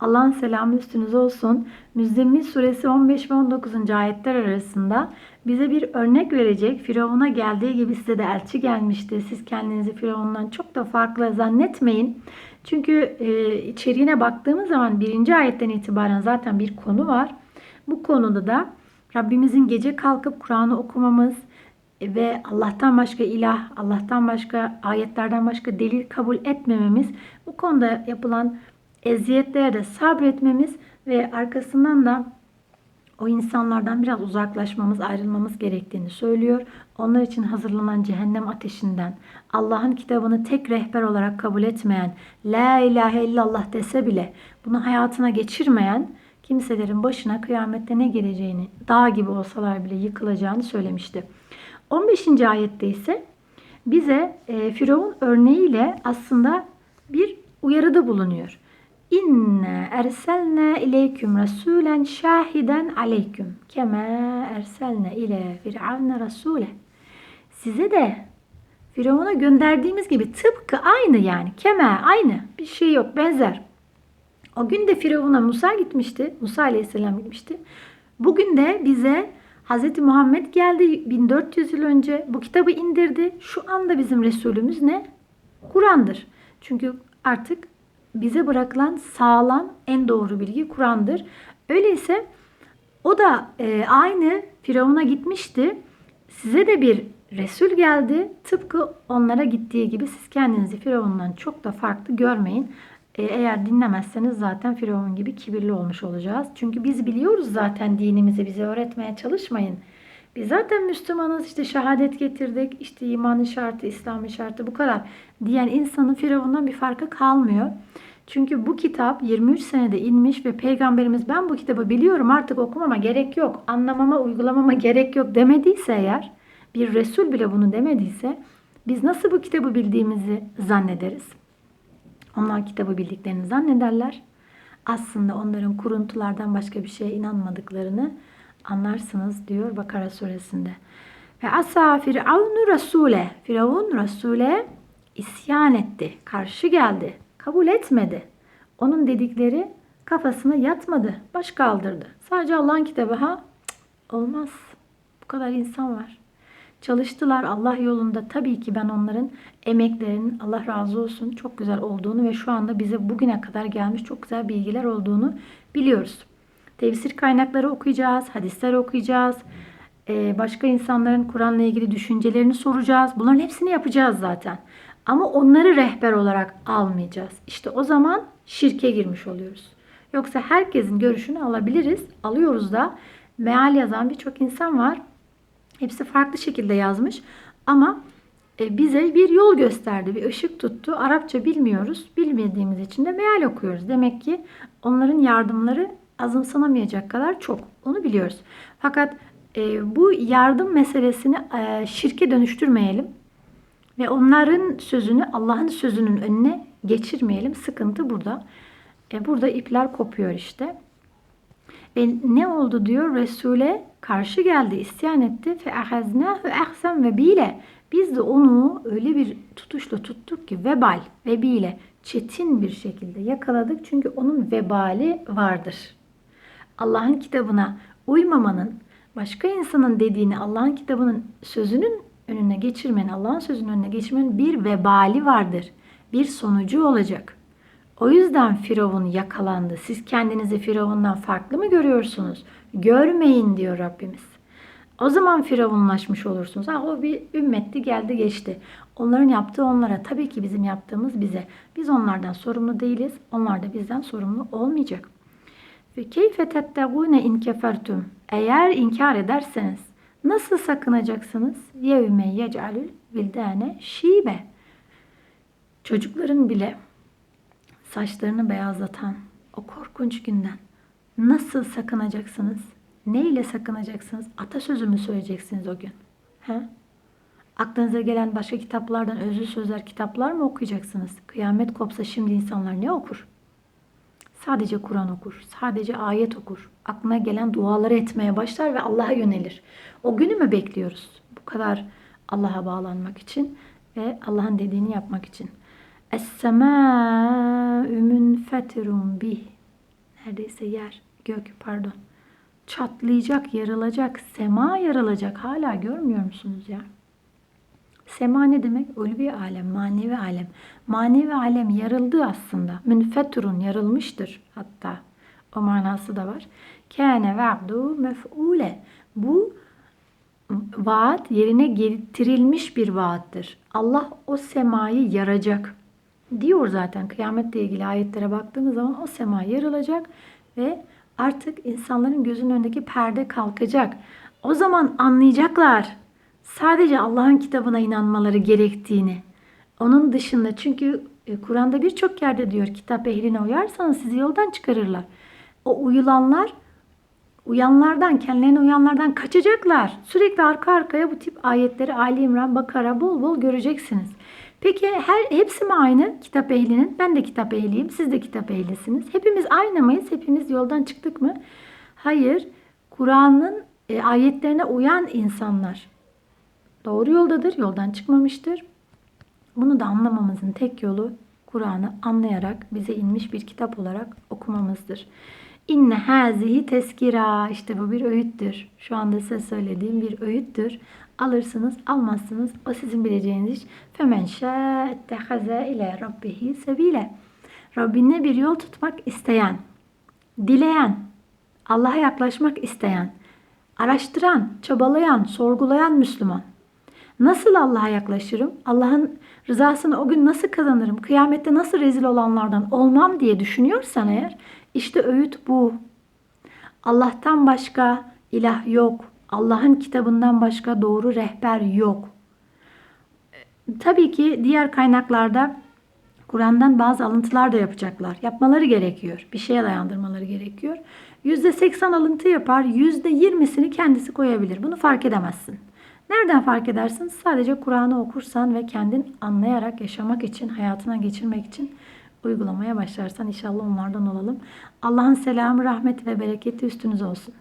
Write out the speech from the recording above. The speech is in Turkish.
Allah'ın selamı üstünüze olsun. Müzzemmil suresi 15 ve 19. ayetler arasında bize bir örnek verecek. Firavun'a geldiği gibi size de elçi gelmişti. Siz kendinizi Firavun'dan çok da farklı zannetmeyin. Çünkü e, içeriğine baktığımız zaman birinci ayetten itibaren zaten bir konu var. Bu konuda da Rabbimizin gece kalkıp Kur'an'ı okumamız ve Allah'tan başka ilah, Allah'tan başka ayetlerden başka delil kabul etmememiz, bu konuda yapılan eziyetlere de sabretmemiz ve arkasından da o insanlardan biraz uzaklaşmamız, ayrılmamız gerektiğini söylüyor. Onlar için hazırlanan cehennem ateşinden, Allah'ın kitabını tek rehber olarak kabul etmeyen, La ilahe illallah dese bile bunu hayatına geçirmeyen kimselerin başına kıyamette ne geleceğini, dağ gibi olsalar bile yıkılacağını söylemişti. 15. ayette ise bize e, Firavun örneğiyle aslında bir uyarıda bulunuyor. İnne erselne ileyküm rasulen şahiden aleyküm kema erselne ile firavne rasule. Size de Firavun'a gönderdiğimiz gibi tıpkı aynı yani keme aynı bir şey yok benzer. O gün de Firavun'a Musa gitmişti. Musa aleyhisselam gitmişti. Bugün de bize Hz. Muhammed geldi 1400 yıl önce bu kitabı indirdi. Şu anda bizim Resulümüz ne? Kur'an'dır. Çünkü artık bize bırakılan sağlam en doğru bilgi Kur'an'dır. Öyleyse o da e, aynı Firavun'a gitmişti. Size de bir Resul geldi. Tıpkı onlara gittiği gibi siz kendinizi Firavun'dan çok da farklı görmeyin. E, eğer dinlemezseniz zaten Firavun gibi kibirli olmuş olacağız. Çünkü biz biliyoruz zaten dinimizi bize öğretmeye çalışmayın. Biz zaten Müslümanız işte şehadet getirdik işte imanın şartı, İslam'ın şartı bu kadar diyen insanın Firavun'dan bir farkı kalmıyor. Çünkü bu kitap 23 senede inmiş ve peygamberimiz ben bu kitabı biliyorum artık okumama gerek yok, anlamama, uygulamama gerek yok demediyse eğer bir Resul bile bunu demediyse biz nasıl bu kitabı bildiğimizi zannederiz? Onlar kitabı bildiklerini zannederler. Aslında onların kuruntulardan başka bir şeye inanmadıklarını anlarsınız diyor Bakara suresinde. Ve asa firavunu rasule. Firavun rasule isyan etti. Karşı geldi. Kabul etmedi. Onun dedikleri kafasına yatmadı. Baş kaldırdı. Sadece Allah'ın kitabı ha? Olmaz. Bu kadar insan var. Çalıştılar Allah yolunda. Tabii ki ben onların emeklerinin Allah razı olsun çok güzel olduğunu ve şu anda bize bugüne kadar gelmiş çok güzel bilgiler olduğunu biliyoruz. Tefsir kaynakları okuyacağız, hadisler okuyacağız. Ee, başka insanların Kur'an'la ilgili düşüncelerini soracağız. Bunların hepsini yapacağız zaten. Ama onları rehber olarak almayacağız. İşte o zaman şirke girmiş oluyoruz. Yoksa herkesin görüşünü alabiliriz. Alıyoruz da. Meal yazan birçok insan var. Hepsi farklı şekilde yazmış. Ama e, bize bir yol gösterdi, bir ışık tuttu. Arapça bilmiyoruz. Bilmediğimiz için de meal okuyoruz. Demek ki onların yardımları azımsanamayacak kadar çok. Onu biliyoruz. Fakat e, bu yardım meselesini e, şirke dönüştürmeyelim. Ve onların sözünü Allah'ın sözünün önüne geçirmeyelim. Sıkıntı burada. E, burada ipler kopuyor işte. Ve ne oldu diyor? Resul'e karşı geldi, isyan etti. Fe ahaznâhu ahsen ve bile. Biz de onu öyle bir tutuşla tuttuk ki vebal, vebiyle çetin bir şekilde yakaladık. Çünkü onun vebali vardır. Allah'ın kitabına uymamanın, başka insanın dediğini Allah'ın kitabının sözünün önüne geçirmenin, Allah'ın sözünün önüne geçirmenin bir vebali vardır. Bir sonucu olacak. O yüzden Firavun yakalandı. Siz kendinizi Firavundan farklı mı görüyorsunuz? Görmeyin diyor Rabbimiz. O zaman firavunlaşmış olursunuz. Ha, o bir ümmetti geldi geçti. Onların yaptığı onlara. Tabii ki bizim yaptığımız bize. Biz onlardan sorumlu değiliz. Onlar da bizden sorumlu olmayacak. Ve keyfe tettegûne in kefertum. Eğer inkar ederseniz nasıl sakınacaksınız? Yevme yec'alül vildane şibe. Çocukların bile saçlarını beyazlatan o korkunç günden nasıl sakınacaksınız? Ne ile sakınacaksınız? Atasözü mü söyleyeceksiniz o gün? He? Aklınıza gelen başka kitaplardan özlü sözler, kitaplar mı okuyacaksınız? Kıyamet kopsa şimdi insanlar ne okur? Sadece Kur'an okur, sadece ayet okur. Aklına gelen duaları etmeye başlar ve Allah'a yönelir. O günü mü bekliyoruz? Bu kadar Allah'a bağlanmak için ve Allah'ın dediğini yapmak için. Es-semâ'ü münfetirun bih. neredeyse yer, gök pardon. Çatlayacak, yarılacak, sema yarılacak. Hala görmüyor musunuz ya? Sema ne demek? Ulvi alem, manevi alem. Manevi alem yarıldı aslında. Münfeturun yarılmıştır hatta. O manası da var. Kâne va'du mef'ule. Bu vaat yerine getirilmiş bir vaattir. Allah o semayı yaracak. Diyor zaten kıyametle ilgili ayetlere baktığımız zaman o sema yarılacak ve artık insanların gözünün önündeki perde kalkacak. O zaman anlayacaklar sadece Allah'ın kitabına inanmaları gerektiğini. Onun dışında çünkü e, Kur'an'da birçok yerde diyor kitap ehline uyarsanız sizi yoldan çıkarırlar. O uyulanlar uyanlardan, kendilerine uyanlardan kaçacaklar. Sürekli arka arkaya bu tip ayetleri Ali İmran, Bakara bol bol göreceksiniz. Peki her hepsi mi aynı kitap ehlinin? Ben de kitap ehliyim, siz de kitap ehlisiniz. Hepimiz aynı mıyız? Hepimiz yoldan çıktık mı? Hayır. Kur'an'ın e, ayetlerine uyan insanlar doğru yoldadır, yoldan çıkmamıştır. Bunu da anlamamızın tek yolu Kur'an'ı anlayarak bize inmiş bir kitap olarak okumamızdır. İnne hazihi teskira. İşte bu bir öğüttür. Şu anda size söylediğim bir öğüttür. Alırsınız, almazsınız. O sizin bileceğiniz iş. Femen şâ'ettehaze ile rabbihi sebile. Rabbine bir yol tutmak isteyen, dileyen, Allah'a yaklaşmak isteyen, araştıran, çabalayan, sorgulayan Müslüman. Nasıl Allah'a yaklaşırım? Allah'ın rızasını o gün nasıl kazanırım? Kıyamette nasıl rezil olanlardan olmam diye düşünüyorsan eğer işte öğüt bu. Allah'tan başka ilah yok. Allah'ın kitabından başka doğru rehber yok. Tabii ki diğer kaynaklarda Kur'an'dan bazı alıntılar da yapacaklar. Yapmaları gerekiyor. Bir şeye dayandırmaları gerekiyor. %80 alıntı yapar, %20'sini kendisi koyabilir. Bunu fark edemezsin. Nereden fark edersin? Sadece Kur'an'ı okursan ve kendin anlayarak yaşamak için, hayatına geçirmek için uygulamaya başlarsan inşallah onlardan olalım. Allah'ın selamı, rahmeti ve bereketi üstünüze olsun.